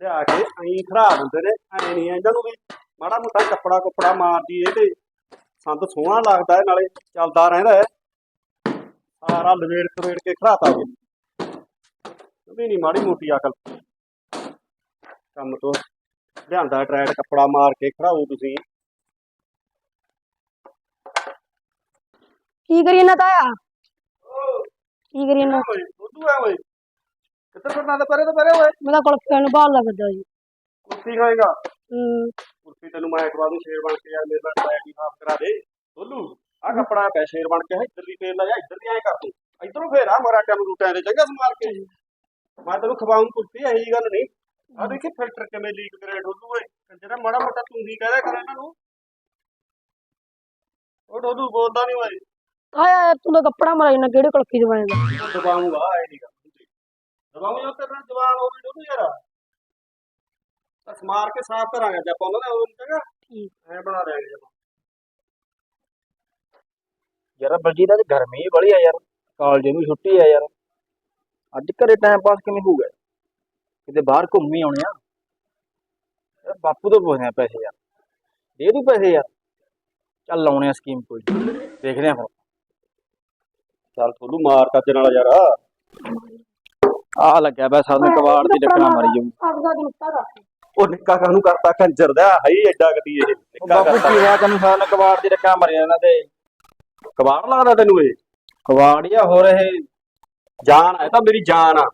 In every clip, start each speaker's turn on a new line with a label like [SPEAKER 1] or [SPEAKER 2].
[SPEAKER 1] ਲਿਆ ਕੇ ਐਂ ਖਰਾਬ ਹੁੰਦੇ ਨੇ ਐ ਨਹੀਂ ਇਹਨਾਂ ਨੂੰ ਵੀ ਮਾੜਾ ਮੋਟਾ ਕੱਪੜਾ ਕੁੱਪੜਾ ਮਾਰਦੀ ਇਹ ਤੇ ਸੰਦ ਸੋਹਣਾ ਲੱਗਦਾ ਹੈ ਨਾਲੇ ਚੱਲਦਾ ਰਹਿੰਦਾ ਹੈ। ਸਾਰਾ ਲਵੇੜ ਕਵੇੜ ਕੇ ਖਰਾਤਾ ਜੀ ਵੀ ਨਹੀਂ ਮਾੜੀ ਮੋਟੀ ਅਕਲ। ਕੰਮ ਤੋਂ ਲਿਆਂਦਾ ਟਰੈਡ ਕੱਪੜਾ ਮਾਰ ਕੇ ਖੜਾਓ ਤੁਸੀਂ।
[SPEAKER 2] ਕੀ ਕਰੀਏ ਨਾ ਤਾਇਆ? ਕੀ ਕਰੀਏ ਨਾ
[SPEAKER 1] ਓਏ ਉਦੋਂ ਆ ਓਏ। ਕਿੱਧਰ ਫਿਰਨਾ ਤੇ ਪਰੇ ਤੇ ਪਰੇ ਓਏ
[SPEAKER 2] ਮੈਂ ਤਾਂ ਕੁਲਫੀਆਂ ਨੂੰ ਬਾਹਰ ਲੱਗਦਾ ਜੀ।
[SPEAKER 1] ਕੁਰਸੀ ਖਾਏਗਾ
[SPEAKER 2] ਹੂੰ।
[SPEAKER 1] ਕੁਰਸੀ ਤੈਨੂੰ ਮੈਂ ਕਰਵਾ ਦੂੰ ਸ਼ੇਰ ਬਣ ਕੇ ਯਾਰ ਮੇਰੇ ਨਾਲ ਟਾਇਰ ਦੀ ਸਾਫ਼ ਕਰਾ ਦੇ। ਬੋਲੂ ਆ ਕੱਪੜਾ ਪੈ ਸ਼ੇਰ ਬਣ ਕੇ ਇੱਧਰ ਦੀ ਫੇਰ ਲੈ ਜਾ ਇੱਧਰ ਦੀ ਐਂ ਕਰ ਤੂੰ। ਇੱਧਰੋਂ ਫੇਰ ਆ ਮਰਾ ਟਾਈਮ ਰੂਟਾਂ ਦੇ ਚੰਗਾ ਸਮਾਰ ਕੇ। ਮੈਂ ਤੈਨੂੰ ਖਵਾਉਂ ਕੁਰਸੀ ਇਹੀ ਜੀ ਗੱਲ ਨਹੀਂ। ਆ ਦੇਖੀ ਫਿਲਟਰ ਕਿਵੇਂ ਲੀਕ ਕਰੇ ਡੋਲੂ ਓਏ। ਜਿਹੜਾ ਮਾੜਾ ਮੋਟਾ ਤੂੰ ਹੀ ਕਹਦਾ ਕਰ ਇਹਨਾਂ ਨੂੰ। ਉਹ ਡੋਲੂ ਬੋਲਦਾ ਨਹੀਂ ਓਏ।
[SPEAKER 2] ਤਾਇਆ ਤੂੰ ਤਾਂ ਕੱਪੜਾ ਮਾਰੀ ਨਾ ਕਿਹੜੀ ਕੁਲਫੀ ਦਵਾਏਗਾ
[SPEAKER 1] ਦਬਾਉਂਗਾ ਇਹ ਨਹੀਂ ਦਬਾਉਂ ਜੋ ਤੇਰੇ ਨਾਲ ਜਵਾਨ ਹੋ ਵੀ ਡੋਲੂ ਯਾਰ। ਤਾਂ ਸਮਾਰ ਕੇ ਸਾਫ਼ ਕਰਾਂਗੇ ਜੇ ਆਪਾਂ ਉਹਨਾਂ ਦਾ ਉਹ ਚੰਗਾ
[SPEAKER 2] ਠੀਕ।
[SPEAKER 1] ਐ ਬਣਾ ਦੇਾਂਗੇ ਜਮਾ।
[SPEAKER 3] ਯਾਰ ਬਲਜੀਤ ਅੱਜ ਗਰਮੀ ਬੜੀ ਆ ਯਾਰ। ਕਾਲਜ ਨੂੰ ਛੁੱਟੀ ਆ ਯਾਰ। ਅੱਜ ਘਰੇ ਟਾਈਮ ਪਾਸ ਕਿਵੇਂ ਹੋਊਗਾ? ਕਿਤੇ ਬਾਹਰ ਘੁੰਮ ਹੀ ਆਉਣੇ ਆ। ਯਾਰ ਬਾਪੂ ਤੋਂ ਪੁੱਛਦੇ ਆ ਪੈਸੇ ਯਾਰ। ਦੇ ਦੂ ਪੈਸੇ ਯਾਰ। ਚੱਲ ਲਾਉਣੇ ਆ ਸਕੀਮ ਕੋਈ ਦੇਖਦੇ ਆ ਫਿਰ
[SPEAKER 1] ਚੱਲ ਥੋੜੂ ਮਾਰ ਕੱਜ ਨਾਲ ਯਾਰ।
[SPEAKER 3] ਆ ਲੱਗਿਆ ਪਿਆ ਸਾਨੂੰ ਕਵਾੜ ਦੀ ਟੱਕਰਾਂ ਮਾਰੀ ਜਾਊ
[SPEAKER 2] ਆਪਦਾ ਦਿੱਤਾ ਰੱਖ
[SPEAKER 1] ਉਹ ਨਿੱਕਾ ਕਾਹਨੂੰ ਕਰਤਾ ਕੰਜਰ ਦਾ ਹਈ ਐਡਾ ਕਦੀ ਇਹ ਨਿੱਕਾ
[SPEAKER 3] ਬਾਪੂ
[SPEAKER 1] ਕਰਤਾ।
[SPEAKER 3] ਕੀ ਹੋਇਆ ਤੈਨੂੰ ਸਾਨੂੰ ਕਵਾੜ ਦੀ ਟੱਕਰਾਂ ਮਾਰੀਆਂ ਇਹਨਾਂ ਤੇ
[SPEAKER 1] ਕਬਾੜ ਲੱਗਦਾ ਤੈਨੂੰ ਇਹ?
[SPEAKER 3] ਕਵਾੜ ਹੀ ਆ ਹੋ ਰਹੇ
[SPEAKER 1] ਜਾਨ ਹੈ ਤਾਂ ਮੇਰੀ ਜਾਨ ਆ।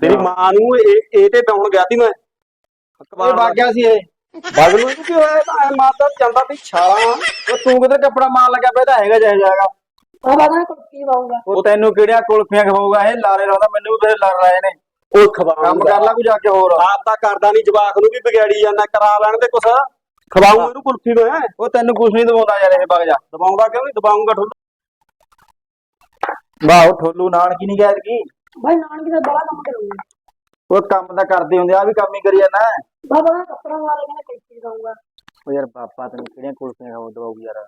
[SPEAKER 1] ਤੇਰੀ। ਮਾਂ ਨੂੰ ਇਹ ਇਹ ਤੇ ਪਾਉਣ ਗਿਆ ਸੀ ਮੈਂ।
[SPEAKER 3] ਇਹ ਵਗ ਗਿਆ ਸੀ ਇਹ।
[SPEAKER 1] ਬਗ ਨੂੰ ਕੀ ਹੋਇਆ ਇਹ ਤਾਂ? ਐ ਮਾਰਦਾ ਜਾਂਦਾ ਵੀ ਛਾਲਾਂ।
[SPEAKER 3] ਉਹ ਤੂੰ ਕਿਧਰ ਕੱਪੜਾ ਮਾਰ ਲੱਗਿਆ ਪਿਆ? ਤਾਂ ਹੈਗਾ ਜਾਇ ਜਾਏਗਾ
[SPEAKER 2] ਉਹ ਬਾਅਦ ਕੁਲਫੀ ਦਵਾਉਂਗਾ
[SPEAKER 3] ਉਹ ਤੈਨੂੰ ਕਿਹੜੀਆਂ ਕੁਲਫੀਆਂ ਖਵਾਊਗਾ? ਇਹ ਲਾਰੇ ਲਾਉਂਦਾ ਮੈਨੂੰ ਵੀ ਫਿਰ ਲੜ ਰਹੇ ਨੇ।
[SPEAKER 1] ਉਹ ਖਵਾਉਂ
[SPEAKER 3] ਕੰਮ ਕਰ ਲੈ ਕੋਈ ਜਾ ਕੇ ਹੋਰ।
[SPEAKER 1] ਆਪ ਤਾਂ ਕਰਦਾ ਨਹੀਂ ਜਵਾਕ ਨੂੰ ਵੀ ਵਿਗਾੜੀ ਜਾਂਦਾ ਕਰਾ ਲੈਣ ਦੇ ਕੁਛ। ਖਵਾਉਂ ਇਹਨੂੰ ਕੁਲਫੀ ਨੂੰ ਹੈ
[SPEAKER 3] ਉਹ ਤੈਨੂੰ ਕੁਛ ਨਹੀਂ ਦਵਾਉਂਦਾ ਯਾਰ ਇਹ ਵਗ ਜਾ।
[SPEAKER 1] ਦਬਾਉਂਦਾ ਕਿਉਂ ਨਹੀਂ ਦਬਾਉਂਗਾ ਠੋਲੂ।
[SPEAKER 3] ਵਾਹ ਉਹ ਠੋਲੂ ਨਾਨਕੀ ਨਹੀਂ ਗੈਰ ਕੀ
[SPEAKER 2] ਭਾਈ ਨਾਨਕੀ ਦਾ ਬੜਾ ਕੰਮ ਕਰੂੰਗਾ
[SPEAKER 3] ਉਹ ਕੰਮ ਤਾਂ ਕਰਦੇ ਹੁੰਦੇ ਆ ਵੀ ਕੰਮ ਹੀ ਕਰੀ ਜਾਂਦਾ।
[SPEAKER 2] ਬਾਬਾ ਦਾ ਕੱਪੜਾ ਮਾਰੇਗਾ ਨਾ ਕੁਲਫੀ ਦਵਾਉਂਗਾ
[SPEAKER 3] ਉਹ ਯਾਰ ਪਾਪਾ ਤੈਨੂੰ ਕਿਹੜੀਆਂ ਕੁਲਫੀਆਂ ਖਾਉ ਦਵਾਉ ਯਾਰ।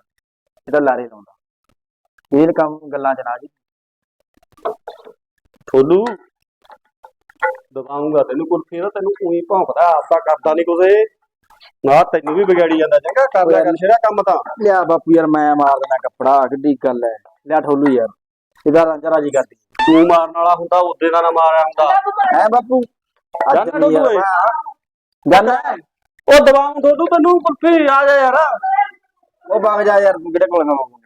[SPEAKER 3] ਇਹ ਤਾਂ ਲਾਰੇ ਲਾਉਂਦਾ। ਇਹ ਕੰਮ ਗੱਲਾਂ ਚ ਨਾ ਜੀ
[SPEAKER 1] ਠੋਲੂ ਦਬਾਉਂਗਾ ਤੈਨੂੰ ਕੁਲਫੀ ਦਾ ਤੈਨੂੰ ਉਹੀ ਭੌਂਕਦਾ ਆਪ ਤਾਂ ਕਰਦਾ ਨਹੀਂ ਕੁਛ ਨਾ ਤੈਨੂੰ ਵੀ ਵਿਗਾੜੀ ਜਾਂਦਾ ਚੰਗਾ ਕਰ ਲਿਆ ਕਰ ਸ਼ੇਰਾ ਕੰਮ ਤਾਂ।
[SPEAKER 3] ਲਿਆ ਬਾਪੂ ਯਾਰ ਮੈਂ ਮਾਰ ਦੇਣਾ ਕੱਪੜਾ ਕਿੱਡੀ ਗੱਲ ਐ। ਲਿਆ ਠੋਲੂ ਯਾਰ ਇਹਦਾ ਰਾਂਝਾ ਰਾਜੀ ਕਰਦੀ।
[SPEAKER 1] ਤੂੰ ਮਾਰਨ ਵਾਲਾ ਹੁੰਦਾ ਉਹਦੇ ਦਾ ਨਾ ਮਾਰਿਆ ਹੁੰਦਾ।
[SPEAKER 3] ਹੈ ਬਾਪੂ?
[SPEAKER 1] ਜਾਨਾ ਠੋਲੂ ਓਏ
[SPEAKER 3] ਜਾਨਾ
[SPEAKER 1] ਉਹ ਤੈਨੂੰ ਕੁਲਫੀ ਆ ਜਾ ਯਾਰ।
[SPEAKER 3] ਉਹ ਵਗ ਜਾ ਯਾਰ ਤੂੰ ਕਿਹੜੇ ਕੋਲ ਖਾਵਾਂਗਾ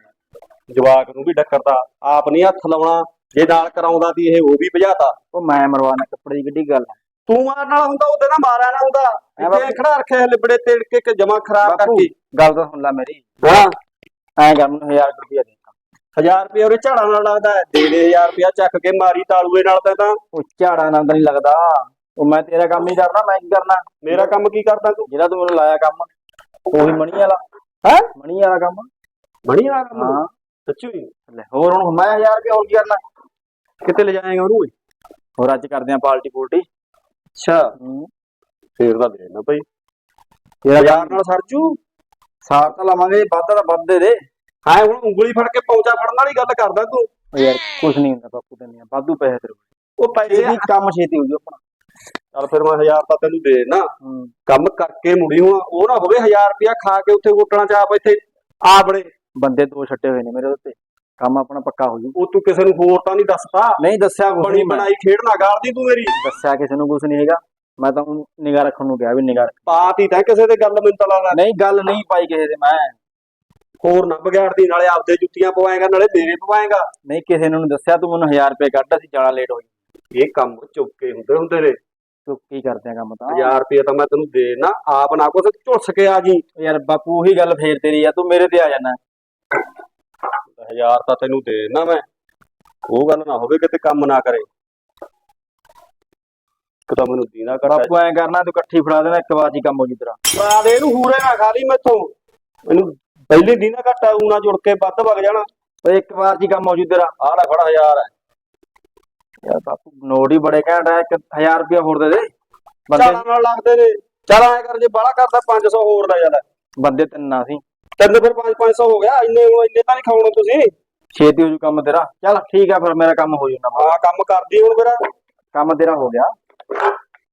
[SPEAKER 1] ਜਵਾਕ ਨੂੰ ਵੀ ਡੱਕਰਦਾ ਆਪ ਨਹੀਂ ਹੱਥ ਲਾਉਣਾ ਜੇ ਨਾਲ ਕਰਾਉਂਦਾ ਸੀ ਇਹ ਉਹ ਵੀ ਭਜਾਤਾ।
[SPEAKER 3] ਉਹ ਮੈਂ ਮਰਵਾਣਾ ਕੱਪੜੇ ਦੀ ਕਿੱਡੀ ਗੱਲ
[SPEAKER 1] ਤੂੰ ਮਾਰਨ ਵਾਲਾ ਹੁੰਦਾ ਉਹਦੇ ਨਾਲ ਮਾਰਿਆ ਨਾ ਹੁੰਦਾ।
[SPEAKER 3] ਐ
[SPEAKER 1] ਇੱਥੇ। ਖੜਾ ਰੱਖਿਆ ਲਿਬੜੇ ਤੇੜ ਕੇ ਕਿ ਜਮਾ ਖਰਾਬ
[SPEAKER 3] ਬਾਪੂ
[SPEAKER 1] ਕਰਕੇ।
[SPEAKER 3] ਗੱਲ ਤਾਂ ਸੁਣ ਲੈ ਮੇਰੀ।
[SPEAKER 1] ਹਾਂ।
[SPEAKER 3] ਐਂ ਕਰ ਮੈਨੂੰ 1000 ਰੁਪਇਆ ਦੇ
[SPEAKER 1] 1000 ਰੁਪਏ ਉਹਦੇ ਝਾੜਾ ਨਾਲ ਲੱਗਦਾ ਹੈ। ਦੇ ਦੇ 1000 ਰੁਪਇਆ ਚੱਕ ਕੇ ਮਾਰੀ ਤਾਲੂਏ ਨਾਲ ਤਾਂ ਤਾਂ।
[SPEAKER 3] ਉਹ ਝਾੜਾ ਨਾਲ ਤਾਂ ਨਹੀਂ ਲੱਗਦਾ। ਉਹ ਮੈਂ ਤੇਰਾ ਕੰਮ ਹੀ ਕਰਨਾ ਮੈਂ ਕੀ ਕਰਨਾ?
[SPEAKER 1] ਮੇਰਾ ਕੰਮ ਕੀ ਕਰਦਾ ਤੂੰ?
[SPEAKER 3] ਜਿਹੜਾ ਤੂੰ ਮੈਨੂੰ ਲਾਇਆ ਕੰਮ ਉਹੀ ਮਣੀ ਵਾਲਾ।
[SPEAKER 1] ਹੈ?
[SPEAKER 3] ਮਣੀ ਵਾਲਾ ਕੰਮ।
[SPEAKER 1] ਬਣੀ ਵਾਲਾ ਕੰਮ?
[SPEAKER 3] ਹਾਂ।
[SPEAKER 1] ਸੱਚੀ?
[SPEAKER 3] ਲੈ ਹੋਰ ਹੁਣ ਮੈਂ 1000 ਰੁਪਏ ਹੋਰ ਕੀ ਕਰਨਾ?
[SPEAKER 1] ਕਿੱਥੇ ਲੈ ਜਾਏਗਾ ਉਹਨੂੰ ਓਏ?
[SPEAKER 3] ਹੋਰ ਅੱਜ ਕਰਦੇ ਆ ਪਾਰਟੀ ਪੂਰਟੀ।
[SPEAKER 1] ਅੱਛਾ। ਫੇਰ ਤਾਂ ਦੇ ਨਾ ਭਾਈ।
[SPEAKER 3] ਤੇਰਾ
[SPEAKER 1] 1000 ਨਾਲ ਸਰਜੂ?
[SPEAKER 3] ਸਾਰ ਤਾਂ ਲਵਾਂਗੇ ਵੱਧ ਦਾ ਵੱਧ ਦੇ ਦੇ।
[SPEAKER 1] ਹਾਂ ਹੁਣ ਉਂਗਲੀ ਫੜ ਕੇ ਪੌਂਚਾ ਫੜਨ ਵਾਲੀ ਗੱਲ ਕਰਦਾ ਤੂੰ।
[SPEAKER 3] ਯਾਰ ਕੁਝ ਨਹੀਂ ਹੁੰਦਾ ਬਾਪੂ ਤੇ ਨਹੀਂ ਵਾਧੂ ਪੈਸੇ ਤੇਰੇ
[SPEAKER 1] ਉਹ ਪੈਸੇ
[SPEAKER 3] ਇਹਦੀ ਕੰਮ ਛੇਤੀ ਹੋ ਜੂ ਆਪਣਾ।
[SPEAKER 1] ਚੱਲ ਫਿਰ ਮੈਂ 1000 ਤਾਂ ਤੈਨੂੰ ਦੇ ਨਾ। ਕੰਮ ਕਰਕੇ ਮੁੜੀ ਹੂੰ ਉਹ ਨਾ ਹੋਵੇ 1000 ਰੁਪਇਆ ਖਾ ਕੇ ਉੱਥੇ ਹੋਟਲਾਂ 'ਚ ਆਪ ਇੱਥੇ ਆ ਬੜੇ।
[SPEAKER 3] ਬੰਦੇ ਦੋ ਛੱਡੇ ਹੋਏ ਨੇ ਮੇਰੇ ਉੱਤੇ। ਕੰਮ ਆਪਣਾ ਪੱਕਾ ਹੋ ਜੂ।
[SPEAKER 1] ਉਹ ਤੂੰ ਕਿਸੇ ਨੂੰ ਹੋਰ ਤਾਂ ਨਹੀਂ ਦੱਸਦਾ
[SPEAKER 3] ਨਹੀਂ ਦੱਸਿਆ ਕੁਝ
[SPEAKER 1] ਬਣੀ
[SPEAKER 3] ਨਹੀਂ ਮੈਂ।
[SPEAKER 1] ਬਣਾਈ ਖੇਡ ਨਾ ਗਾਲਦੀ ਤੂੰ ਮੇਰੀ।
[SPEAKER 3] ਦੱਸਿਆ ਕਿਸੇ ਨੂੰ ਕੁਝ ਨਹੀਂ ਹੈਗਾ। ਮੈਂ ਤਾਂ ਨਿਗਾਹ ਰੱਖਣ ਨੂੰ ਕਿਹਾ ਵੀ ਨਿਗਾਹ
[SPEAKER 1] ਪਾਤੀ ਤਾਂ ਕਿਸੇ ਦੇ ਗੱਲ ਮੈਨੂੰ ਤਾਂ ਲੱਗਦਾ।
[SPEAKER 3] ਨਹੀਂ ਗੱਲ ਨਹੀਂ ਪਾਈ ਕਿਸੇ ਦੇ ਮੈਂ।
[SPEAKER 1] ਹੋਰ ਨਾ ਵਿਗਾੜਦੀ ਨਾਲੇ ਆਪਦੇ ਜੁੱਤੀਆਂ ਪਵਾਏਗਾ ਨਾਲੇ ਮੇਰੇ ਪਵਾਏਗਾ।
[SPEAKER 3] ਨਹੀਂ ਕਿਸੇ ਨੂੰ ਨੀ ਦੱਸਿਆ ਤੂੰ ਮੈਨੂੰ 1000 ਰੁਪਏ ਕੱਢ ਅਸੀਂ ਜਾਣਾ ਲੇਟ ਹੋ
[SPEAKER 1] ਇਹ ਕੰਮ ਚੁੱਕੇ ਹੁੰਦੇ ਹੁੰਦੇ ਨੇ।
[SPEAKER 3] ਤੂੰ ਕੀ ਕਰਦੇ ਆ ਕੰਮ ਤਾਂ।
[SPEAKER 1] 1000 ਰੁਪਏ ਤਾਂ ਮੈਂ ਤੈਨੂੰ ਦੇ ਨਾ ਆਪ ਨਾ ਕੁਛ ਝੁਲਸ ਕੇ ਆ ਜੀ।
[SPEAKER 3] ਯਾਰ ਬਾਪੂ ਉਹੀ ਗੱਲ ਫੇਰ ਤੇਰੀ ਆ ਤੂੰ ਮੇਰੇ ਤੇ ਆ ਜਾਣਾ
[SPEAKER 1] 1000 ਤਾਂ ਤੈਨੂੰ ਦੇ ਨਾ ਮੈਂ। ਉਹ ਗੱਲ ਨਾ ਹੋਵੇ ਕਿਤੇ ਕੰਮ ਨਾ ਕਰੇ। ਇੱਕ ਤਾਂ ਮੈਨੂੰ ਦੀਨਾ ਘਟਾ
[SPEAKER 3] ਬਾਪੂ ਐਂ ਕਰਨਾ ਤੂੰ ਇਕੱਠੀ ਫੜਾ ਦੇਣਾ ਇੱਕ ਵਾਰ ਹੀ ਕੰਮ ਹੋ ਜੂ ਤੇਰਾ।
[SPEAKER 1] ਪਾ ਦੇ ਇਹਨੂੰ ਹੂਰੇ ਨਾ ਖਾ ਲਈ ਮੈਥੋਂ। ਮੈਨੂੰ ਪਹਿਲੇ ਦੀਨਾ ਘਟਾ ਊਨਾ ਜੁੜ ਕੇ ਵੱਧ ਵਗ ਜਾਣਾ।
[SPEAKER 3] ਓਏ ਇੱਕ ਵਾਰ ਹੀ ਕੰਮ ਹੋ ਜੂ ਤੇਰਾ।
[SPEAKER 1] ਆਹ ਲੈ ਫੜ 1000
[SPEAKER 3] ਯਾਰ ਬਾਪੂ ਨੋਟ ਹੀ ਬੜੇ ਘੈਂਟ ਇੱਕ 1000 ਰੁਪਏ ਹੋਰ ਦੇ ਦੇ। ਬੰਦੇ
[SPEAKER 1] ਨਾਲ ਲੱਗਦੇ ਨੇ। ਚੱਲ ਐ ਕਰ ਜੇ ਬਾਹਲਾ ਕਰਦਾ 500 ਹੋਰ ਲੈ ਜਾਂਦਾ
[SPEAKER 3] ਬੰਦੇ ਤਿੰਨ ਆ ਸੀ।
[SPEAKER 1] ਤਿੰਨ ਫਿਰ 5 500 ਹੋ ਗਿਆ। ਇੰਨੇ ਹੁਣ ਇੰਨੇ ਤਾਂ ਨਹੀਂ ਖਾਉਣੇ ਤੁਸੀਂ।
[SPEAKER 3] ਛੇਤੀ ਹੋ ਜੂ ਕੰਮ ਤੇਰਾ। ਚੱਲ ਠੀਕ ਆ ਫਿਰ ਮੇਰਾ ਕੰਮ ਹੋ ਜੂਗਾ
[SPEAKER 1] ਹਾਂ ਕੰਮ ਕਰਦੀ ਹੁਣ ਫਿਰ।
[SPEAKER 3] ਕੰਮ ਤੇਰਾ ਹੋ ਗਿਆ।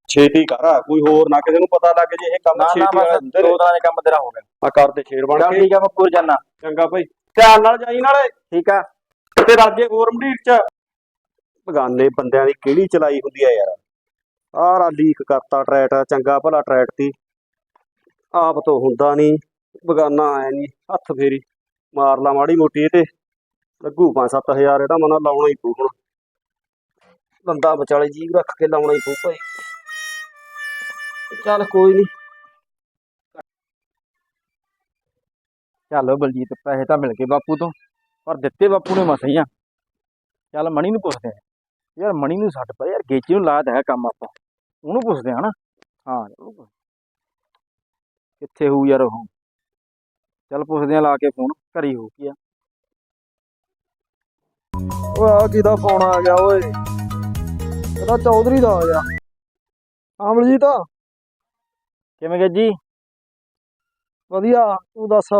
[SPEAKER 1] ਛੇਤੀ ਕਰ ਕੋਈ ਹੋਰ ਨਾ ਕਿਸੇ ਨੂੰ ਪਤਾ ਲੱਗ ਜੇ ਇਹ ਕੰਮ
[SPEAKER 3] ਨਾ ਨਾ
[SPEAKER 1] ਛੇਤੀ ਵਾਲਾ
[SPEAKER 3] ਬਸ ਦੋ ਦਿਨਾਂ ਦੇ ਕੰਮ ਤੇਰਾ ਹੋ ਗਿਆ।
[SPEAKER 1] ਆ ਕਰਦੇ ਸ਼ੇਰ ਬਣ
[SPEAKER 3] ਚੱਲ
[SPEAKER 1] ਕੇ।
[SPEAKER 3] ਠੀਕ ਆ ਮੈਂ ਪੂਰ ਜਾਣਾ
[SPEAKER 1] ਚੰਗਾ ਭਾਈ। ਧਿਆਨ ਨਾਲ ਜਾਈ ਨਾਲੇ।
[SPEAKER 3] ਠੀਕ ਆ।
[SPEAKER 1] ਤੇ ਰਾਜੇ ਹੋਰ ਮੰਡੀਰ ਚ। ਬਗਾਨੇ ਬੰਦਿਆਂ ਦੀ ਕਿਹੜੀ ਚਲਾਈ ਹੁੰਦੀ ਆ ਯਾਰ। ਆਰਾ ਲੀਕ ਕਰਤਾ ਟਰੈਟ ਚੰਗਾ ਭਲਾ ਟਰੈਟ ਤੀ। ਆਪ ਤੋਂ ਹੁੰਦਾ ਨਹੀਂ ਬਗਾਨਾ ਆਇਆ ਨਹੀਂ ਹੱਥ ਫੇਰੀ ਮਾਰ ਲਾ ਮਾੜੀ ਮੋਟੀ ਇਹ ਤੇ, ਲੱਗੂ 5-7000 ਇਹਦਾ ਮਨਾ ਲਾਉਣਾ ਹੀ ਪਊ ਹੁਣ। ਬੰਦਾ ਵਿਚਾਲੇ ਜੀਵ ਰੱਖ ਕੇ ਲਾਉਣਾ ਹੀ ਪਊ ਭਾਈ। ਚੱਲ ਕੋਈ ਨਹੀਂ
[SPEAKER 3] ਚੱਲ ਬਲਜੀਤ, ਪੈਸੇ ਤਾਂ ਮਿਲ ਗਏ ਬਾਪੂ ਤੋਂ, ਪਰ ਦਿੱਤੇ ਬਾਪੂ ਨੇ ਮਸਾਂ ਆ। ਚੱਲ ਮਣੀ ਨੂੰ ਪੁੱਛਦੇ ਆ ਯਾਰ ਮਣੀ ਨੂੰ ਛੱਡ ਪਾ, ਯਾਰ ਗੇਚੀ ਨੂੰ ਲਾਦ ਹੈ ਕੰਮ ਆਪਾਂ। ਉਹਨੂੰ ਪੁੱਛਦੇ ਆ ਨਾ। ਹਾਂ, ਉਹਨੂੰ ਕਿੱਥੇ ਹੋਊ ਯਾਰ ਉਹ? ਚੱਲ ਪੁੱਛਦੇ ਆ ਲਾ ਕੇ ਫੋਨ ਘਰੀ ਹੋਊ ਕੀ ਆ?
[SPEAKER 4] ਓਏ ਆ ਕਿਹਦਾ ਫੋਨ ਆ ਗਿਆ ਓਏ? ਇਹਦਾ ਚੌਧਰੀ ਦਾ ਆ ਗਿਆ। ਆਮਲਜੀਤ
[SPEAKER 3] ਕਿਵੇਂ ਗਿਆ ਜੀ
[SPEAKER 4] ਵਧੀਆ ਤੂੰ ਦੱਸ?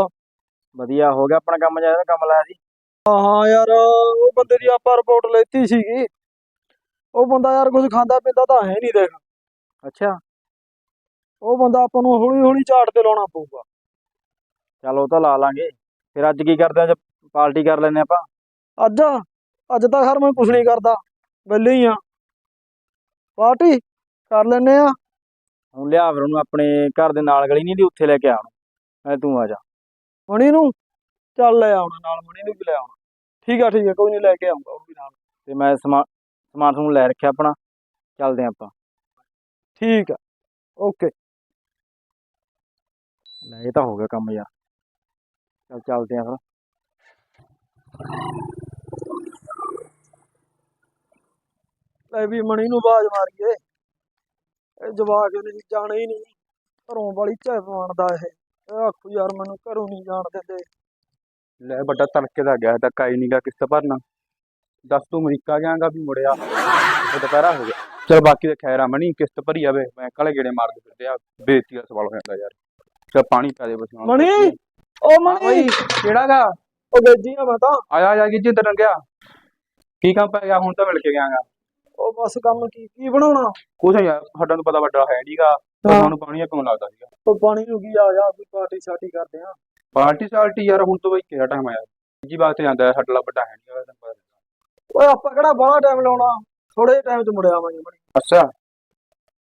[SPEAKER 3] ਵਧੀਆ ਹੋ ਗਿਆ ਆਪਣਾ ਕੰਮ ਜ਼ਿਆਦਾ ਕੰਮ ਲਾਇਆ ਸੀ?
[SPEAKER 4] ਹਾਂ ਹਾਂ ਯਾਰ ਉਹ ਬੰਦੇ ਦੀ ਆਪਾਂ ਰਿਪੋਰਟ ਲੈਤੀ ਸੀਗੀ। ਉਹ ਬੰਦਾ ਯਾਰ ਕੁਝ ਖਾਂਦਾ ਪੀਂਦਾ ਤਾਂ ਹੈ ਨਹੀਂ ਦੇਖ।
[SPEAKER 3] ਅੱਛਾ।
[SPEAKER 4] ਉਹ ਬੰਦਾ ਆਪਾਂ ਨੂੰ ਹੌਲੀ ਹੌਲੀ ਝਾੜ ਤੇ ਲਾਉਣਾ ਪਊਗਾ।
[SPEAKER 3] ਚੱਲ ਉਹ ਤਾਂ ਲਾ ਲਾਂਗੇ। ਫਿਰ ਅੱਜ ਕੀ ਕਰਦੇ ਆ? ਅੱਜ ਪਾਰਟੀ ਕਰ ਲੈਨੇ ਆਪਾਂ।
[SPEAKER 4] ਅੱਜ? ਅੱਜ ਤਾਂ ਖਰ ਮੈਂ ਕੁਛ ਨਹੀਂ ਕਰਦਾ। ਵਿਹਲੇ ਹੀ ਆ। ਪਾਰਟੀ ਕਰ ਲੈਨੇ ਆ।
[SPEAKER 3] ਹੁਣ ਲਿਆ ਫਿਰ ਉਹਨੂੰ ਆਪਣੇ ਘਰ ਦੇ ਨਾਲ ਗਲੀ ਨਹੀਂ ਦੀ ਉੱਥੇ ਲੈ ਕੇ ਆਉਣਾ ਐ ਤੂੰ ਆ ਜਾ।
[SPEAKER 4] ਮਣੀ ਨੂੰ? ਚੱਲ ਲੈ ਆਉਣਾ ਨਾਲ ਮਣੀ ਨੂੰ ਵੀ ਲੈ ਆਉਣਾ। ਠੀਕ ਆ ਠੀਕ ਆ ਕੋਈ ਨਹੀਂ ਲੈ ਕੇ ਆਉਂਗਾ ਉਹ ਵੀ ਨਾਲ।
[SPEAKER 3] ਤੇ ਮੈਂ ਸਮਾਨ ਸਮਾਨ ਸਮੂਨ ਲੈ ਰੱਖਿਆ ਆਪਣਾ। ਚੱਲਦੇ ਆਂ ਆਪਾਂ।
[SPEAKER 4] ਠੀਕ ਆ ਓਕੇ।
[SPEAKER 3] ਲੈ ਇਹ ਤਾਂ ਹੋ ਗਿਆ ਕੰਮ ਯਾਰ। ਚੱਲ ਚੱਲਦੇ ਆਂ ਫਿਰ
[SPEAKER 4] ਲੈ ਵੀ ਮਣੀ ਨੂੰ ਆਵਾਜ਼ ਮਾਰੀਏ। ਇਹ ਜਵਾਕ ਨਹੀਂ ਜਾਣੇ ਹੀ ਨਹੀਂ। ਘਰੋਂ ਵਾਲੀ ਝੈ ਪਵਾਉਣਦਾ ਇਹ। ਆਖੂ ਯਾਰ ਮੈਨੂੰ ਘਰੋਂ ਨਹੀਂ ਜਾਣ ਦਿੰਦੇ।
[SPEAKER 1] ਲੈ ਵੱਡਾ ਤੜਕੇ ਦਾ ਗਿਆ ਤਾਂ ਕਾਈ ਨਹੀਂਗਾ ਕਿਸ਼ਤ ਭਰਨਾ। ਦੱਸ ਤੂੰ ਅਮਰੀਕਾ ਜਾਏਗਾ ਵੀ ਮੁੜਿਆ। ਤੇ ਦੁਪਹਿਰਾ ਹੋ ਗਿਆ। ਚਲ ਬਾਕੀ ਦੇ ਖੈਰ ਮਣੀ ਕਿਸ਼ਤ ਭਰੀ ਜਾਵੇ ਮੈਂ ਕਾਲੇ ਗੇੜੇ ਮਾਰਦੇ ਫਿਰਦੇ ਆ। ਬੇਇੱਜ਼ਤੀ ਦਾ ਸਵਾਲ ਹੋ ਜਾਂਦਾ ਯਾਰ। ਚਲ ਪਾਣੀ ਪਾ ਦੇ ਬਸ ਹੁਣ।
[SPEAKER 4] ਮਣੀ ਓ ਮਣੀ
[SPEAKER 1] ਕਿਹੜਾਗਾ
[SPEAKER 4] ਉਹ ਵੇਜੀ ਆ ਮੈਂ ਤਾਂ।
[SPEAKER 1] ਆਇਆ ਜਾ ਕਿ ਜਿੱਦਣ ਗਿਆ ਕੀ ਕੰਮ ਪੈ ਗਿਆ? ਹੁਣ ਤਾਂ ਮਿਲ ਕੇ ਗਿਆਗਾ
[SPEAKER 4] ਉਹ ਬਸ ਕੰਮ ਕੀ ਕੀ ਬਣਾਉਣਾ?
[SPEAKER 1] ਕੁਛ ਨੀ ਯਾਰ ਸਾਡਾ ਨੂੰ ਪਤਾ ਵੱਡਾ ਹੈ ਨਹੀਂਗਾ
[SPEAKER 4] ਹਾਂ।
[SPEAKER 1] ਸਾਨੂੰ ਪਾਣੀ ਕਿਉਂ ਲੱਗਦਾ ਸੀਗਾ।
[SPEAKER 4] ਉਹ ਪਾਣੀ ਨੂੰ ਕੀ ਆ ਜਾ ਕੋਈ ਪਾਰਟੀ ਸਾਟੀ ਕਰਦੇ ਆ।
[SPEAKER 1] ਪਾਰਟੀ ਸਾਲਟੀ ਯਾਰ ਹੁਣ ਤੋਂ ਬਈ ਕਿਹੜਾ ਟਾਈਮ ਆਇਆ ਜੀ ਬਾਤ ਤੇ ਜਾਂਦਾ ਹੈ, ਸਾਡਾ ਵੱਡਾ ਹੈ ਨਹੀਂਗਾ
[SPEAKER 4] ਓਏ ਆਪਾਂ ਕਿਹੜਾ ਬਾਹਲਾ ਟਾਈਮ ਲਾਉਣਾ? ਥੋੜੇ ਟਾਈਮ ਚ ਮੁੜ ਆਵਾਂਗੇ ਮਣੀ
[SPEAKER 1] ਅੱਛਾ।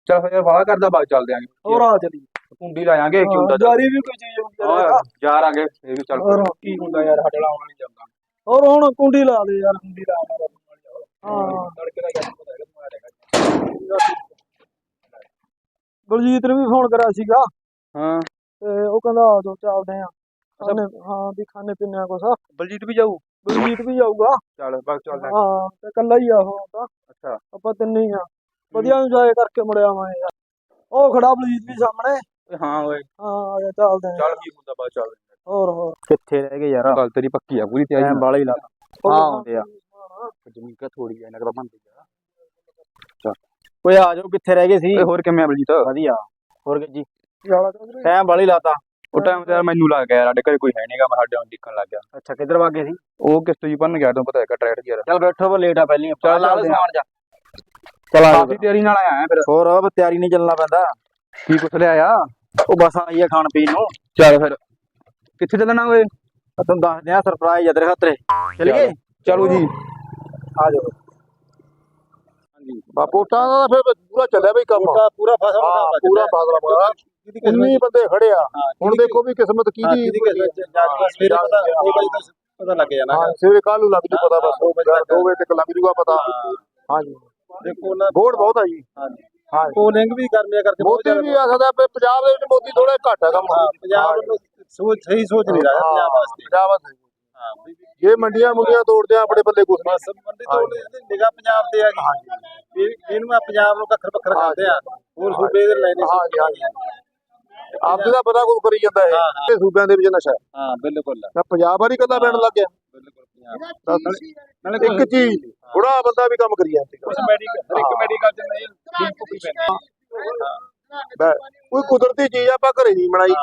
[SPEAKER 1] ਚਲ ਫਿਰ ਵਾਹ ਕਰਦਾ ਬਾਅਦ ਚੱਲਦੇ ਆਂਗੇ
[SPEAKER 4] ਹੋਰ ਆ ਚਲੀ
[SPEAKER 1] ਕੁੰਡੀ ਲਾਵਾਂਗੇ ਕੀ ਹੁੰਦਾ
[SPEAKER 4] ਜਾਰੀ ਵੀ ਕੋਈ ਚੀਜ਼ ਹੁੰਦੀ ਆ
[SPEAKER 1] ਆ ਗਏ ਇਹ ਵੀ ਚੱਲ।
[SPEAKER 4] ਹੋਰ।
[SPEAKER 1] ਕੀ ਹੁੰਦਾ ਯਾਰ ਸਾਡੇ ਨਾਲ ਆਉਣਾ ਨਹੀਂ ਜਾਂਦਾ
[SPEAKER 4] ਹੋਰ ਹੁਣ ਕੁੰਡੀ ਲਾ ਦੇ ਯਾਰ ਕੁੰਡੀ ਲਾ ਦੇ। ਹਾਂ।
[SPEAKER 1] ਤੜਕੇ ਦਾ ਯਾਰ ਪਤਾ ਹੈਗਾ
[SPEAKER 4] ਬਲਜੀਤ ਨੇ ਵੀ ਫੋਨ ਕਰਿਆ ਸੀਗਾ।
[SPEAKER 1] ਹਾਂ।
[SPEAKER 4] ਤੇ ਉਹ ਕਹਿੰਦਾ ਆ ਜਾਓ ਚੱਲਦੇ ਆ। ਹਾਂ ਵੀ ਖਾਣੇ ਪੀਣੇ ਆ ਕੁਛ।
[SPEAKER 1] ਬਲਜੀਤ ਵੀ ਜਾਊ?
[SPEAKER 4] ਬਲਜੀਤ ਵੀ ਜਾਊਗਾ।
[SPEAKER 1] ਚੱਲ ਬਸ ਚੱਲਦੇ
[SPEAKER 4] ਹਾਂ ਤੇ ਇਕੱਲਾ ਹੀ ਆ ਉਹ ਤਾਂ।
[SPEAKER 1] ਅੱਛਾ।
[SPEAKER 4] ਆਪਾਂ ਤਿੰਨੇ ਹੀ ਆ। ਵਧੀਆ ਇੰਜੋਏ ਕਰਕੇ ਮੁੜ ਆਵਾਂਗੇ ਯਾਰ। ਉਹ ਖੜਾ ਬਲਜੀਤ ਵੀ ਸਾਹਮਣੇ।
[SPEAKER 1] ਓਏ ਹਾਂ ਓਏ।
[SPEAKER 4] ਹਾਂ ਆ ਜਾ ਚੱਲਦੇ ਆ
[SPEAKER 1] ਚੱਲ ਕੀ ਹੁੰਦਾ ਬਸ ਚੱਲ
[SPEAKER 4] ਹੋਰ ਹੋਰ।
[SPEAKER 3] ਕਿੱਥੇ ਰਹਿ ਗਏ ਯਾਰ?
[SPEAKER 1] ਗੱਲ ਤੇਰੀ ਪੱਕੀ ਆ ਪੂਰੀ ਤੇ
[SPEAKER 3] ਟਾਈਮ ਵਾਲਾ ਹੀ ਲਾ ਹਾਂ ਆਉਂਦੇ ਆ।
[SPEAKER 1] ਜ਼ਮੀਨ ਕਾ ਥੋੜੀ ਆ ਨਗਰ ਬੰਦੀ ਆ।
[SPEAKER 3] ਓਏ ਆ ਜਾਓ ਕਿੱਥੇ ਰਹਿ ਗਏ ਸੀ?
[SPEAKER 1] ਓਏ ਹੋਰ ਕਿਵੇਂ ਆ ਬਲਜੀਤ?
[SPEAKER 3] ਵਧੀਆ। ਹੋਰ ਜੀ?
[SPEAKER 4] ਕੀ ਆ ਚੌਧਰੀ
[SPEAKER 3] ਟਾਈਮ ਵਾਲਾ ਹੀ ਲਾਤਾ।
[SPEAKER 1] ਉਹ ਟਾਈਮ ਤੇ ਯਾਰ ਮੈਨੂੰ ਲੱਗ ਗਿਆ ਯਾਰ ਸਾਡੇ ਘਰੇ ਕੋਈ ਹੈ ਨਹੀਂਗਾ ਮੈਂ ਸਾਡੇ ਨੂੰ ਦੇਖਣ ਲੱਗ ਗਿਆ।
[SPEAKER 3] ਅੱਛਾ ਕਿੱਧਰ ਵਾਗੇ ਸੀ?
[SPEAKER 1] ਉਹ ਕਿਸ ਤੋਂ ਜੀ ਭੰਨ ਗਿਆ ਤੈਨੂੰ ਪਤਾ ਹੈਗਾ ਟਰੈਟ ਯਾਰ।
[SPEAKER 3] ਚੱਲ ਬੈਠੋ ਪਰ ਲੇਟ ਆ ਪਹਿਲੀ
[SPEAKER 1] ਚੱਲ
[SPEAKER 3] ਲਾ ਲਓ
[SPEAKER 1] ਚੱਲਦੇ ਆ।
[SPEAKER 3] ਸਮਾਨ ਜਾ। ਚਲ ਆ
[SPEAKER 1] ਕਾਫੀ ਤਿਆਰੀ ਨਾਲ ਆਇਆ ਫਿਰ।
[SPEAKER 3] ਹੋਰ अब ਤਿਆਰੀ ਨਹੀਂ ਚੱਲਣਾ ਪੈਂਦਾ।
[SPEAKER 1] ਕੀ ਕੁਛ ਲਿਆਇਆ
[SPEAKER 3] ਉਹ ਬਸ ਆਈ ਆ ਖਾਣ ਪੀਣ ਨੂੰ।
[SPEAKER 1] ਚੱਲ ਫਿਰ। ਕਿੱਥੇ ਚੱਲਣਾ ਓਏ?
[SPEAKER 3] ਤੁਹਾਨੂੰ ਦੱਸਦੇ ਆ ਸਰਪ੍ਰਾਈਜ਼ ਆ ਤੇਰੇ ਖਾਤਰੇ। ਚੱਲ ਗਏ?
[SPEAKER 1] ਚਲੋ। ਜੀ।
[SPEAKER 3] ਆ ਜਾਓ।
[SPEAKER 5] ਬਾਪੋਟਾਂ ਦਾ ਤਾਂ ਫਿਰ ਪੂਰਾ ਚੱਲਿਆ ਬਈ ਕੰਮ।
[SPEAKER 3] ਪੂਰਾ ਫਸਲ
[SPEAKER 5] ਹਾਂ ਪੂਰਾ ਬਾਦਲਾ ਮਾਰਾ 19 ਬੰਦੇ ਖੜੇ ਆ? ਹੁਣ ਦੇਖੋ ਵੀ ਕਿਸਮਤ ਕਿਹਦੀ
[SPEAKER 3] ਸਵੇਰੇ ਪਤਾ ਪਤਾ ਲੱਗ ਜਾਣਾ।
[SPEAKER 5] ਹਾਂ ਸਵੇਰੇ ਕੱਲ ਨੂੰ ਲੱਗ ਜੂ ਪਤਾ ਬਸ। 2 ਵਜੇ ਤੱਕ। ਲੱਗ ਜੂਗਾ ਪਤਾ। ਹਾਂਜੀ।
[SPEAKER 3] ਦੇਖੋ
[SPEAKER 5] ਵੋਟ ਬਹੁਤ ਆ ਜੀ। ਹਾਂ।
[SPEAKER 3] ਪੋਲਿੰਗ ਵੀ ਕਰਨੀਆਂ ਕਰਕੇ
[SPEAKER 5] ਮੋਦੀ ਵੀ ਆ ਸਕਦਾ ਵੀ ਪੰਜਾਬ ਦੇ ਵਿੱਚ ਮੋਦੀ ਥੋੜਾ ਘੱਟ ਹੈ ਕੰਮ।
[SPEAKER 3] ਪੰਜਾਬ ਨੂੰ ਸੋਚ ਸਹੀ ਸੋਚ ਨਹੀਂ ਰਿਹਾ ਪੰਜਾਬ ਵਾਸਤੇ।
[SPEAKER 5] ਪੰਜਾਬ ਵਾਸਤੇ।
[SPEAKER 3] ਹਾਂ
[SPEAKER 5] ਜੇ ਮੰਡੀਆਂ ਮੁੰਡੀਆਂ ਤੋੜਦੇ ਆ ਆਪਣੇ ਬੱਲੇ ਕੁਛ
[SPEAKER 3] ਬਸ ਮੰਡੀ ਤੋਂ ਨਿਗਾਹ ਪੰਜਾਬ ਤੇ ਆ ਗਈ। ਇਹ- ਇਹਨੂੰ ਆ ਪੰਜਾਬ ਨੂੰ ਕੱਖਰ ਪੱਖਰ ਕਰਦੇ ਆ। ਹੋਰ ਸੂਬੇ ਦੇ ਲੈਣੇ
[SPEAKER 5] ਹਾਂਜੀ ਹਾਂਜੀ ਆਪਦੇ ਦਾ ਪਤਾ ਕੁਝ ਕਰੀ ਜਾਂਦਾ
[SPEAKER 3] ਹਾਂ,
[SPEAKER 5] ਇਹ ਇਹ ਸੂਬਿਆਂ ਦੇ ਵਿੱਚ ਨਸ਼ਾ। ਹੈ
[SPEAKER 3] ਹਾਂ ਬਿਲਕੁਲ।
[SPEAKER 5] ਤਾਂ ਪੰਜਾਬ ਵਾਲੀ ਕੱਲਾ ਪੈਣ ਲੱਗ ਗਿਆ।
[SPEAKER 3] ਬਿਲਕੁਲ ਪੰਜਾਬ।
[SPEAKER 5] ਇੱਕ ਚੀਜ਼ ਬੁੜਾ ਬੰਦਾ ਵੀ ਕੰਮ ਕਰੀ ਜਾਂਦਾ।
[SPEAKER 3] ਕੁਝ ਮੈਡੀਕਲ ਇੱਕ ਮੈਡੀਕਲ ਚ ਨਹੀਂ
[SPEAKER 5] ਕੋਈ ਕੁਦਰਤੀ ਚੀਜ਼ ਆਪਾਂ ਘਰੇ ਨਹੀਂ ਬਣਾਈ।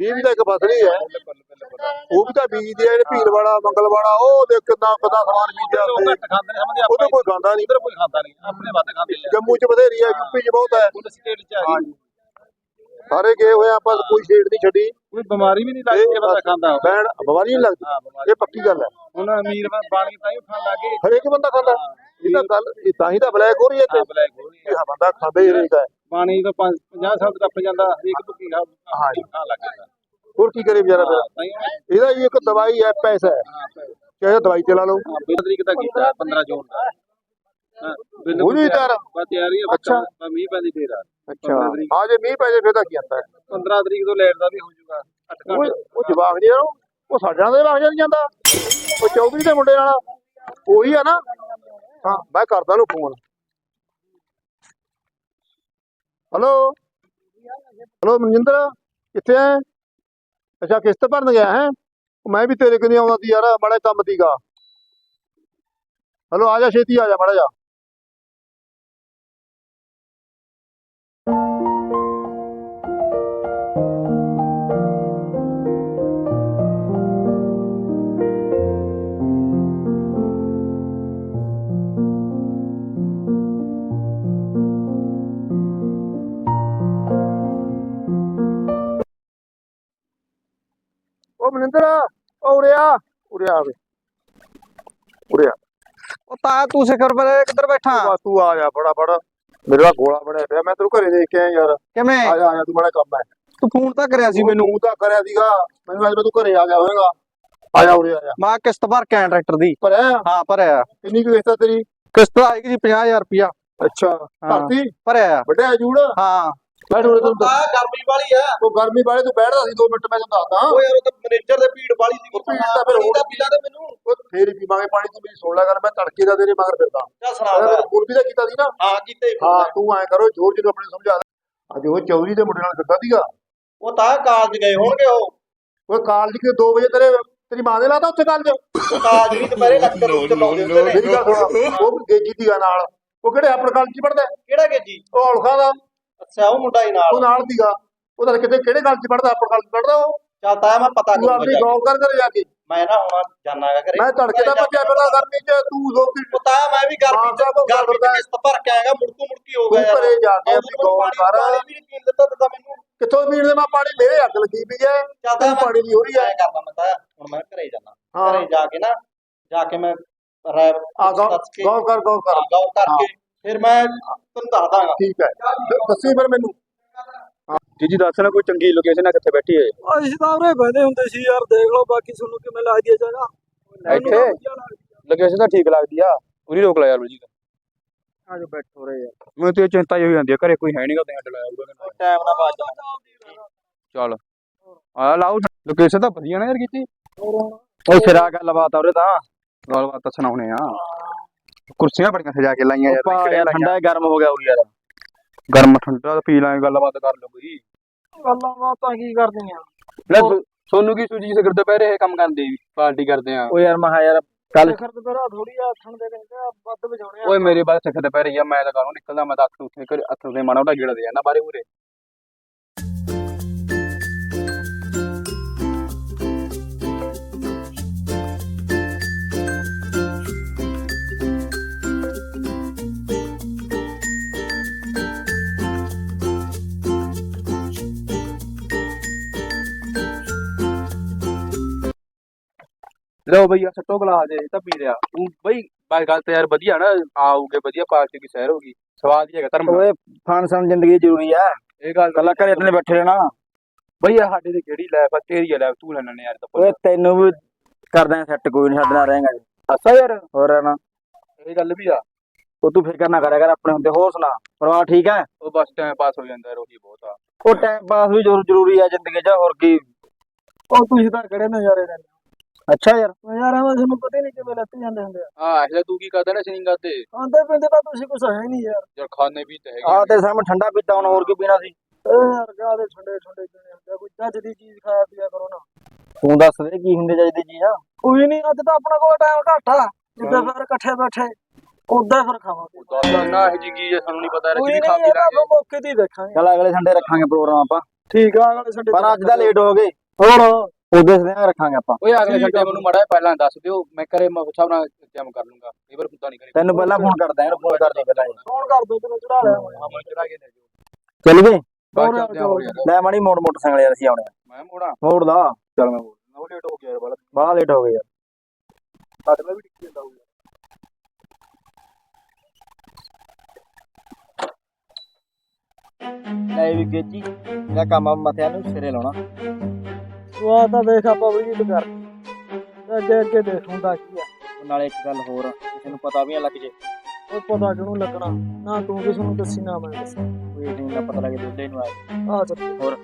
[SPEAKER 5] ਵੀਹ ਵੀ ਤਾਂ ਇੱਕ ਫਸਲੀ ਹੈ ਉਹ ਵੀ ਤਾਂ ਬੀਜਦੇ ਆ ਜਿਹੜੇ ਭੀਲ ਵਾਲਾ ਮੰਗਲ ਵਾਲਾ ਉਹ ਦੇਖ ਕਿੰਨਾ ਕਿੰਨਾ ਸਮਾਨ ਬੀਜਿਆ
[SPEAKER 6] ਉਹ ਘੱਟ ਖਾਂਦੇ ਨੇ ਸਮਝਦੇ
[SPEAKER 5] ਉਹਦੇ ਕੋਈ ਖਾਂਦਾ ਨਹੀਂ।
[SPEAKER 6] ਇਧਰ ਕੋਈ ਖਾਂਦਾ ਨਹੀਂ ਆਪਣੇ ਵੱਧ ਖਾਂਦੇ ਆ
[SPEAKER 5] ਜੰਮੂ ਚ ਬਥੇਰੀ ਹੈ ਯੂਪੀ ਚ ਬਹੁਤ ਹੈ
[SPEAKER 6] ਉਹ ਸਟੇਟ ਚ ਆ
[SPEAKER 5] ਸਾਰੇ ਗਏ ਹੋਏ ਆ ਪਰ ਕੋਈ ਛੇੜ ਨਹੀਂ ਛੱਡੀ।
[SPEAKER 6] ਕੋਈ ਬਿਮਾਰੀ ਵੀ ਨਹੀਂ ਲੱਗਦੀ ਜੇ ਬੰਦਾ ਖਾਂਦਾ ਹੋਵੇ।
[SPEAKER 5] ਬੈਣ ਬਿਮਾਰੀ ਨਹੀਂ ਲੱਗਦੀ। ਇਹ ਪੱਕੀ ਗੱਲ ਹੈ।
[SPEAKER 6] ਹੁਣ ਅਮੀਰ ਬਾਣੀ ਤਾਂ ਹੀ ਖਾਣ ਲੱਗੇ
[SPEAKER 5] ਹਰੇਕ ਬੰਦਾ ਖਾਂਦਾ। ਇਹ ਤਾਂ ਗੱਲ ਇਹ ਤਾਂ ਹੀ ਤਾਂ ਬਲੈਕ ਹੋ ਰਹੀ ਹੈ
[SPEAKER 6] ਹਾਂ ਬਲੈਕ ਹੋ ਰਹੀ ਹੈ।
[SPEAKER 5] ਇਹ ਬੰਦਾ ਖਾਂਦਾ ਹੀ ਰਹਿੰਦਾ ਹੈ।
[SPEAKER 6] ਬਾਣੀ ਤਾਂ 50 ਸਾਲ ਤੱਕ ਟੱਪ ਜਾਂਦਾ ਹਰੇਕ ਭੁੱਕੀ ਖਾ। ਖਾਣ ਲੱਗ ਜਾਂਦਾ।
[SPEAKER 5] ਹੋਰ ਕੀ ਕਰੇ ਵਿਚਾਰਾ ਫਿਰ?
[SPEAKER 6] ਤਾਂ
[SPEAKER 5] ਇਹਦਾ ਹੀ ਇੱਕ ਦਵਾਈ ਹੈ ਪੈਸਾ ਹੈ। ਚਾਹੇ ਦਵਾਈ ਚਲਾ ਲਓ।
[SPEAKER 6] ਤਰੀਕ ਦਾ ਕੀਤਾ 15 ਜੂਨ ਦਾ। ਹਾਂ ਬਿੱਲ
[SPEAKER 5] ਹੋ ਗਈ ਤਿਆਰ?
[SPEAKER 6] ਬਸ ਤਿਆਰੀ ਹੈ
[SPEAKER 5] ਅੱਛਾ।
[SPEAKER 6] ਬੱਚਾ ਮੀਂਹ ਪੈਂਦੀ ਫੇਰ ਆ।
[SPEAKER 5] ਅੱਛਾ। ਆ ਜੇ ਮੀਂਹ ਪੈ ਜੇ ਫਿਰ ਤਾਂ ਕੀ ਆਂਦਾ
[SPEAKER 6] 15 ਤਰੀਕ ਤੋਂ ਲੈਟ ਦਾ ਵੀ ਹੋ ਜਾਊਗਾ 8
[SPEAKER 5] ਉਹ
[SPEAKER 6] ਘੰਟੇ
[SPEAKER 5] ਉਹ ਜਵਾਕ ਜਿਹੜਾ ਉਹ ਸਾਡਿਆਂ ਦੇ ਵਗ ਨਹੀਂ ਜਾਂਦਾ। ਉਹ ਚੌਧਰੀ ਦੇ ਮੁੰਡੇ ਨਾਲ ਉਹੀ ਆ ਨਾ। ਹਾਂ ਮੈਂ ਕਰਦਾ ਨੂੰ ਫੋਨ ਹਲੋ ਹਲੋ ਮਨਜਿੰਦਰ? ਕਿੱਥੇ ਐ? ਅੱਛਾ ਕਿਸ਼ਤ ਭਰਨ ਗਿਆ ਹੈ? ਮੈਂ ਵੀ ਤੇਰੇ ਕਨੀ ਆਉਂਦਾ ਸੀ ਯਾਰ ਬੜਾ ਕੰਮ ਸੀਗਾ। ਹਲੋ ਆ ਜਾ ਛੇਤੀ ਆ ਜਾ ਮਾੜਾ ਜਾ ਮਨਿੰਦਰ ਉਹ ਉਰੇ ਆ। ਉਰੇ ਆ ਵੇ। ਉਰੇ ਆ।
[SPEAKER 4] ਉਹ ਤਾਂ ਤੂੰ ਸਿਖਰ ਪਰ ਕਿੱਧਰ ਬੈਠਾ?
[SPEAKER 5] ਬਸ ਤੂੰ ਆ ਜਾ ਬੜਾ ਬੜਾ ਮੇਰਾ ਗੋਲਾ ਬਣਿਆ ਪਿਆ। ਮੈਂ ਤੈਨੂੰ ਘਰੇ ਦੇਖ ਕੇ ਆਇਆ ਯਾਰ।
[SPEAKER 4] ਕਿਵੇਂ?
[SPEAKER 5] ਆ ਜਾ ਆ ਜਾ ਤੂੰ ਬੜਾ ਕੰਮ ਹੈ।
[SPEAKER 4] ਤੂੰ ਫੋਨ ਤਾਂ ਕਰਿਆ ਸੀ ਮੈਨੂੰ।
[SPEAKER 5] ਤੂੰ ਤਾਂ ਕਰਿਆ ਸੀਗਾ। ਮੈਨੂੰ ਅੱਜ ਤੂੰ ਘਰੇ ਆ ਗਿਆ ਹੋਵੇਗਾ। ਆ ਜਾ ਉਰੇ ਆ ਜਾ।
[SPEAKER 4] ਮੈਂ ਕਿਸ਼ਤ ਭਰ ਕੇ ਆਇਆ ਟਰੈਕਟਰ ਦੀ।
[SPEAKER 5] ਪਰ ਐ
[SPEAKER 4] ਹਾਂ ਭਰਿਆ।
[SPEAKER 5] ਕਿੰਨੀ ਕੁ ਕਿਸ਼ਤ ਤੇਰੀ?
[SPEAKER 4] ਕਿਸ਼ਤ ਆਏਗੀ ਜੀ 50000 ਰੁਪਿਆ
[SPEAKER 5] ਅੱਛਾ।
[SPEAKER 4] ਹਾਂ।
[SPEAKER 5] ਧਰਤੀ
[SPEAKER 4] ਭਰਿਆ
[SPEAKER 5] ਵੱਡਿਆ ਜੂੜ?
[SPEAKER 4] ਹਾਂ।
[SPEAKER 5] ਬੈਠ ਉਰੇ ਤੂੰ
[SPEAKER 7] ਗਰਮੀ ਵਾਲੀ ਆ।
[SPEAKER 5] ਉਹ ਗਰਮੀ ਵਾਲੇ ਤੂੰ ਬੈਠਦਾ ਸੀ 2 ਮਿੰਟ ਮੈਂ ਤੈਨੂੰ ਦੱਸਦਾ।
[SPEAKER 7] ਉਹ ਯਾਰ ਉਹ ਤਾਂ ਮੈਨੇਜਰ ਦੇ ਭੀੜ ਵਾਲੀ ਸੀ
[SPEAKER 5] ਭੀੜ ਤਾਂ ਫਿਰ ਹੋਣੀ
[SPEAKER 7] ਪੀਲਾ ਤੇ ਮੈਨੂੰ।
[SPEAKER 5] ਉਹ ਫੇਰ ਹੀ ਪੀਵਾਂਗੇ ਪਾਣੀ ਤੂੰ ਮੇਰੀ ਸੁਣ ਲੈ ਗੱਲ ਮੈਂ ਤੜਕੇ ਦਾ ਤੇਰੇ ਮਗਰ ਫਿਰਦਾ। ਮੈਂ
[SPEAKER 7] ਸੁਣਾ
[SPEAKER 5] ਫੋਨ ਵੀ ਤਾਂ ਕੀਤਾ ਸੀ ਨਾ।
[SPEAKER 7] ਹਾਂ ਕੀਤੇ।
[SPEAKER 5] ਹਾਂ ਤੂੰ ਐ ਕਰੋ ਜੋਰ ਜੀ ਨੂੰ ਆਪਣੇ ਸਮਝਾ ਦੇ। ਅੱਜ ਉਹ ਚੌਧਰੀ ਦੇ ਮੁੰਡੇ ਨਾਲ ਫਿਰਦਾ ਸੀਗਾ।
[SPEAKER 7] ਉਹ ਤਾਂ ਕਾਲਜ ਗਏ ਹੋਣਗੇ ਉਹ।
[SPEAKER 5] ਉਹ ਕਾਲਜ ਕਿ 2 ਵਜੇ ਤੇਰੇ ਤੇਰੀ ਮਾਂ ਨੇ ਲਾਤਾ ਉੱਥੇ ਕਾਲਜ?
[SPEAKER 7] ਕਾਲਜ ਵੀ ਦੁਪਹਿਰੇ ਲੱਕੜ ਨੂੰ ਚਲਾਉਂਦੇ ਹੁੰਦੇ ਨੇ।
[SPEAKER 5] ਮੇਰੀ ਗੱਲ ਸੁਣ ਉਹ ਗੇਜੀ ਦੀ ਨਾਲ। ਉਹ ਕਿਹੜੇ ਆਪਣੇ ਕਾਲਜ ਚ ਪੜਦਾ
[SPEAKER 7] ਕਿਹੜਾ ਕੇ ਜੀ
[SPEAKER 5] ਉਹ ਔਲਖਾ ਦਾ।
[SPEAKER 7] ਅੱਛਾ ਉਹ ਮੁੰਡਾ ਹੀ ਨਾਲ।
[SPEAKER 5] ਉਹ ਨਾਲ ਸੀਗਾ। ਉਹ ਤਾਂ ਕਿਤੇ ਕਿਹੜੇ ਕਾਲਜ ਚ ਪੜਦਾ ਆਪਣੇ ਕਾਲਜ ਪੜਦਾ ਉਹ?
[SPEAKER 7] ਚੱਲ ਤਾਂ ਮੈਂ ਪਤਾ
[SPEAKER 5] ਤੂੰ ਆਪਣੀ ਗੌਰ ਕਰ ਕਰ ਜਾ ਕੇ।
[SPEAKER 7] ਮੈਂ ਨਾ ਹੁਣ ਜਾਣਾ ਹੈਗਾ ਘਰੇ।
[SPEAKER 5] ਮੈਂ ਤੜਕੇ ਦਾ ਭੱਜਿਆ ਫਿਰਦਾ ਗਰਮੀ ਚ ਤੂੰ ਸੋਚਦੀ
[SPEAKER 7] ਉਹ ਤਾਂ ਮੈਂ ਵੀ ਗਰਮੀ ਚ ਗਰਮੀ ਚ ਕਿਸ਼ਤ ਭਰ ਕੇ ਆਏਗਾ ਮੁੜਕੂ ਮੁੜਕੀ ਹੋ
[SPEAKER 5] ਤੂੰ
[SPEAKER 7] ਗਿਆ
[SPEAKER 5] ਘਰੇ ਜਾ ਕੇ ਆਪਣੀ ਗੌਰ ਕਰ।
[SPEAKER 7] ਪਾਣੀ ਵੀ ਨੀ ਪੀਣ ਦਿੱਤਾ ਦਿੱਤਾ ਮੈਨੂੰ
[SPEAKER 5] ਕਿੱਥੋਂ ਪੀਣ ਦੇ? ਮੈਂ ਪਾਣੀ ਮੇਰੇ ਅੱਗ ਲੱਗੀ ਪਈ ਐ।
[SPEAKER 7] ਚੱਲ
[SPEAKER 5] ਤੈਨੂੰ ਪਾਣੀ ਦੀ ਹੋ ਰਹੀ ਐ।
[SPEAKER 7] ਕਰਦਾ ਮੈਂ ਤਾਂ। ਹੁਣ ਮੈਂ ਘਰੇ ਜਾਣਾ ਘਰੇ ਜਾ ਕੇ ਨਾ ਜਾ ਕੇ ਮੈਂ ਰਾਇ
[SPEAKER 5] ਆ ਗੌਰ ਕਰ ਗੌਰ ਕਰ।
[SPEAKER 7] ਗੌਰ ਕਰਕੇ ਫਿਰ ਮੈਂ ਦੱਸ ਦਾਂਗਾ
[SPEAKER 5] ਠੀਕ ਹੈ। ਦੱਸੀ ਫਿਰ ਮੈਨੂੰ।
[SPEAKER 6] ਜੀ ਜੀ ਦੱਸ ਨਾ ਕੋਈ ਚੰਗੀ ਲੋਕੇਸ਼ਨ ਹੈ ਕਿੱਥੇ ਬੈਠੀ ਹੈ
[SPEAKER 4] ਅਸੀਂ ਤਾਂ ਉਰੇ ਬਹਿੰਦੇ ਹੁੰਦੇ ਸੀ ਯਾਰ ਦੇਖ ਲਓ ਬਾਕੀ ਤੁਹਾਨੂੰ ਕਿਵੇਂ ਲੱਗਦੀ ਹੈ ਜਗ੍ਹਾ।
[SPEAKER 6] ਇੱਥੇ?
[SPEAKER 4] ਆ।
[SPEAKER 6] ਲੋਕੇਸ਼ਨ ਤਾਂ ਠੀਕ ਲੱਗਦੀ ਆ। ਪੂਰੀ ਰੋਕ ਲੈ ਯਾਰ ਜੀ।
[SPEAKER 4] ਆ ਜੋ ਬੈਠੋ ਰੇ ਯਾਰ।
[SPEAKER 6] ਮੈਨੂੰ ਤੇ ਚਿੰਤਾ ਹੋ ਜਾਂਦੀ ਆ ਘਰੇ ਕੋਈ ਹੈ ਨਹੀਂਗਾ ਤੇ ਹੱਡ ਲਾਇਆ ਹੋਊਗਾ
[SPEAKER 4] ਟਾਈਮ ਨਾਲ ਬਾਜ
[SPEAKER 6] ਚੱਲ। ਆ ਲਾਓ ਲੋਕੇਸ਼ਨ ਤਾਂ ਵਧੀਆ ਨਾ ਯਾਰ ਕੀਤੀ। ਉਹ ਫਿਰ ਆ ਗੱਲਬਾਤ ਆ ਉਰੇ ਤਾਂ। ਗੱਲਬਾਤ ਤਾਂ ਸੁਣਾਉਣੇ ਆ। ਕੁਰਸੀਆਂ ਬੜੀਆਂ ਸਜਾ ਕੇ ਲਾਈਆਂ ਯਾਰ ਲਾਈਆਂ।
[SPEAKER 4] ਠੰਡਾ ਗਰਮ ਹੋ ਗਿਆ ਉਰੀ ਯਾਰ।
[SPEAKER 6] ਗਰਮ ਠੰਡਾ ਤਾਂ ਪੀ ਲਾਂਗੇ ਗੱਲਬਾਤ ਕਰ ਲਓ ਕੋਈ।
[SPEAKER 4] ਗੱਲਾਂ ਬਾਤਾਂ ਕੀ ਕਰਦੀਆਂ?
[SPEAKER 6] ਲੈ ਸੋਨੂੰ ਕੀ ਸੂਜੀ ਸਿਖਰ ਦੁਪਹਿਰੇ ਇਹ ਕੰਮ ਕਰਦੇ ਵੀ ਪਾਰਟੀ ਕਰਦੇ ਆ।
[SPEAKER 4] ਉਹ ਯਾਰ ਮਹਾ ਯਾਰ ਕੱਲ ਸਿਖਰ ਤੇ ਬਰਾ ਥੋੜੀ ਆ ਠੰਡ ਦੇ ਕਹਿੰਦੇ ਆ ਵੱਧ ਵਜਾਉਣੇ ਆ।
[SPEAKER 6] ਓਏ ਮੇਰੇ ਬਾਅਦ ਸਿਖਰ ਦੁਪਹਿਰੇ ਹੀ ਆ ਮੈਂ ਤਾਂ ਘਰੋਂ ਨਿਕਲਦਾ ਮੈਂ ਤਾਂ ਅੱਖ ਉੱਥੇ ਘਰੇ ਹੱਥ ਦੇ ਮਾਣਾ ਉਹਦਾ ਗੇੜਾ ਦੇ ਜਾਂਦਾ ਬਾਰੇ ਪੂਰੇ ਲਓ ਭਈਆ ਸੱਟੋ ਗਲਾਸ ਦੇ ਤਾਂ ਪੀ ਰਿਆ ਤੂੰ ਬਈ ਬਾਈ ਗੱਲ ਤੇ ਯਾਰ ਵਧੀਆ ਨਾ ਆਉਗੇ ਵਧੀਆ ਪਾਰਟੀ ਦੀ ਸੈਰ ਹੋਗੀ ਸਵਾਦ ਹੀ ਹੈਗਾ ਧਰਮ
[SPEAKER 4] ਓਏ ਫਨ ਜ਼ਿੰਦਗੀ ਜ਼ਰੂਰੀ ਆ।
[SPEAKER 6] ਇਹ ਗੱਲ
[SPEAKER 4] ਕੱਲਾ ਘਰੇ ਆਪਣੇ ਬੈਠੇ ਰਹਿਣਾ।
[SPEAKER 6] ਬਈ ਆ ਸਾਡੇ ਤੇ ਕਿਹੜੀ ਲਾਈਫ ਆ ਤੇਰੀ ਆ ਤੂੰ ਲੈਣਾ ਨੇ ਯਾਰ ਤਾਂ
[SPEAKER 4] ਓਏ ਤੈਨੂੰ ਵੀ ਕਰਦਾ ਸੈੱਟ ਕੋਈ ਨਹੀਂ ਸਾਡੇ ਨਾਲ ਰਹੇਗਾ
[SPEAKER 6] ਅੱਛਾ ਯਾਰ।
[SPEAKER 4] ਹੋਰ ਨਾ
[SPEAKER 6] ਇਹ ਗੱਲ ਵੀ ਆ।
[SPEAKER 4] ਉਹ ਤੂੰ ਫਿਕਰ ਨਾ ਕਰਿਆ ਕਰ ਆਪਣੇ ਹੁੰਦੇ ਹੋਰ ਸੁਣਾ ਪਰਿਵਾਰ ਠੀਕ ਹੈ?
[SPEAKER 6] ਉਹ ਬਸ ਟਾਈਮ ਪਾਸ ਹੋ ਜਾਂਦਾ ਯਾਰ ਉਹੀ ਬਹੁਤ ਆ।
[SPEAKER 4] ਉਹ ਟਾਈਮ ਪਾਸ ਵੀ ਜ਼ਰੂਰ ਜ਼ਰੂਰੀ ਆ ਜ਼ਿੰਦਗੀ 'ਚ ਹੋਰ ਕੀ। ਉਹ ਤੁਸੀਂ ਤਾਂ ਕਿਹੜੇ ਨਜ਼ਾਰੇ ਲੈਂਦੇ ਅੱਛਾ ਯਾਰ। ਨਜ਼ਾਰਿਆਂ ਦਾ ਤੁਹਾਨੂੰ ਪਤਾ ਹੀ ਨਹੀਂ ਕਿਵੇਂ ਲੱਤ ਜਾਂਦੇ ਹੁੰਦੇ ਆ।
[SPEAKER 6] ਆ ਇਹਦਾ ਤੂੰ ਕੀ ਕਰਦਾ ਨਾ ਸਨੀ ਕਰਦੇ
[SPEAKER 4] ਆਂਦੇ ਪਿੰਦੇ ਤਾਂ ਤੁਸੀਂ ਕੁਛ ਹੈ ਹੀ ਨਹੀਂ ਯਾਰ।
[SPEAKER 6] ਯਾਰ ਖਾਣੇ ਵੀ ਤੇ ਹੈਗੇ
[SPEAKER 4] ਆ। ਤੇ ਸਾਹਮਣੇ ਠੰਡਾ ਪੀਤਾ ਹੁਣ ਹੋਰ ਕੀ ਪੀਣਾ ਸੀ? ਏ ਯਾਰ ਗਾ ਦੇ ਠੰਡੇ ਠੰਡੇ ਪੀਣੇ ਹੁੰਦੇ ਆ, ਕੋਈ ਚੱਜ ਦੀ ਚੀਜ਼ ਖਾਇਆ ਪੀਆ ਕਰੋ ਨਾ। ਤੂੰ ਦੱਸ ਦੇ ਕੀ ਹੁੰਦੇ ਚੱਜ ਦੀ ਚੀਜ਼ ਆ। ਕੋਈ ਨਹੀਂ ਅੱਜ ਤਾਂ ਆਪਣਾ ਕੋਲ ਟਾਈਮ ਘੱਟ ਆ। ਜਿੱਦਾਂ ਫਿਰ ਇਕੱਠੇ ਬੈਠੇ ਉਦਾਂ ਫਿਰ ਖਾਵਾਂਗੇ।
[SPEAKER 6] ਦੱਸ ਨਾ ਇਹ ਜੀ ਕੀ ਹੈ ਸਾਨੂੰ ਨਹੀਂ ਪਤਾ ਯਾਰ
[SPEAKER 4] ਕੋਈ
[SPEAKER 6] ਕੀ
[SPEAKER 4] ਨਹੀਂ
[SPEAKER 6] ਖਾ ਪੀ
[SPEAKER 4] ਇਹਦਾ
[SPEAKER 6] ਲਾਂਗੇ।
[SPEAKER 4] ਆਪਾਂ ਮੌਕੇ ਤੇ ਹੀ ਦੇਖਾਂਗੇ। ਚਲ ਅਗਲੇ ਸੰਡੇ ਰੱਖਾਂਗੇ ਪ੍ਰੋਗਰਾਮ ਆਪਾਂ। ਠੀਕ ਆ ਅਗਲੇ ਸੰਡੇ
[SPEAKER 3] ਪਰ ਅੱਜ ਦਾ ਲੇਟ ਹੋ ਗਏ।
[SPEAKER 4] ਹੋਰ?
[SPEAKER 3] ਉਹਦੇ ਸਨੇਹ ਰੱਖਾਂਗੇ ਆਪਾਂ।
[SPEAKER 6] ਓਏ ਅਗਲੇ
[SPEAKER 4] ਠੀਕ ਆ
[SPEAKER 6] ਸੰਡੇ ਮੈਨੂੰ ਮੜਾ ਪਹਿਲਾਂ ਦੱਸ ਦਿਓ ਮੈਂ ਕਰੇ ਮੈਂ ਹਿਸਾਬ ਨਾਲ ਇੰਤਜ਼ਾਮ ਕਰ ਲੂੰਗਾ। ਕਈ ਵਾਰ ਹੁੰਦਾ ਨਹੀਂ ਕਰੇ
[SPEAKER 3] ਤੈਨੂੰ ਪਹਿਲਾਂ ਫੋਨ ਕਰਦਾ ਯਾਰ ਫੋਨ ਕਰ ਦੇ ਪਹਿਲਾਂ। ਯਾਰ।
[SPEAKER 4] ਫੋਨ ਕਰ ਦੋ ਤੈਨੂੰ ਚੜਾ ਲਿਆ
[SPEAKER 6] ਹਾਂ ਮੈਂ ਚੜਾ ਕੇ ਲੈ ਜਾਓ।
[SPEAKER 3] ਚੱਲ ਗਏ?
[SPEAKER 6] ਬਾਅਦ
[SPEAKER 4] ਹੋਰ
[SPEAKER 6] ਚ ਆਪਦੇ ਆਪ ਹੋ ਜਾਣਾ।
[SPEAKER 3] ਲੈ ਮਾੜੀ ਮੋੜ ਮੋਟਰਸਾਈਕਲ ਯਾਰ ਅਸੀਂ ਆਉਣੇ ਆ।
[SPEAKER 6] ਮੈਂ ਮੋੜਾ?
[SPEAKER 3] ਮੋੜ ਦਾ
[SPEAKER 6] ਚੱਲ ਮੈਂ ਮੋੜ ਉਹ ਲੇਟ ਹੋ ਗਿਆ ਯਾਰ ਬੜਾ
[SPEAKER 3] ਬੜਾ ਲੇਟ ਹੋ ਗਏ ਯਾਰ।
[SPEAKER 6] ਸਾਡੇ ਨਾਲ ਵੀ ਟਿੱਕੀ ਜਾਂਦਾ ਹੋਊਗਾ।
[SPEAKER 3] ਲੈ ਵੀ ਗੇਜੀ ਇਹਦਾ ਕੰਮ ਆ ਮਥਿਆਂ ਨੂੰ ਸਿਰੇ ਲਾਉਣਾ।
[SPEAKER 4] ਤੂੰ ਆ ਤਾਂ ਦੇਖ ਆਪਾਂ ਵਿਜਿਟ ਕਰ ਤੇ ਅੱਗੇ ਅੱਗੇ ਦੇਖ ਹੁੰਦਾ ਕੀ ਆ।
[SPEAKER 3] ਉਹ ਨਾਲੇ ਇੱਕ ਗੱਲ ਹੋਰ ਕਿਸੇ ਨੂੰ ਪਤਾ ਵੀ ਨਾ ਲੱਗ ਜੇ।
[SPEAKER 4] ਉਹ ਪਤਾ ਕਿਹਨੂੰ ਲੱਗਣਾ ਨਾ ਤੂੰ ਕਿਸ ਨੂੰ ਦੱਸੀ ਨਾ ਮੈਂ ਦੱਸਾਂ।
[SPEAKER 3] ਕੋਈ ਨਹੀਂ ਨਾ ਪਤਾ ਲੱਗੇ ਦੋਲੇ ਨੂੰ ਆਏ
[SPEAKER 4] ਆ ਚੱਲ।
[SPEAKER 3] ਹੋਰ।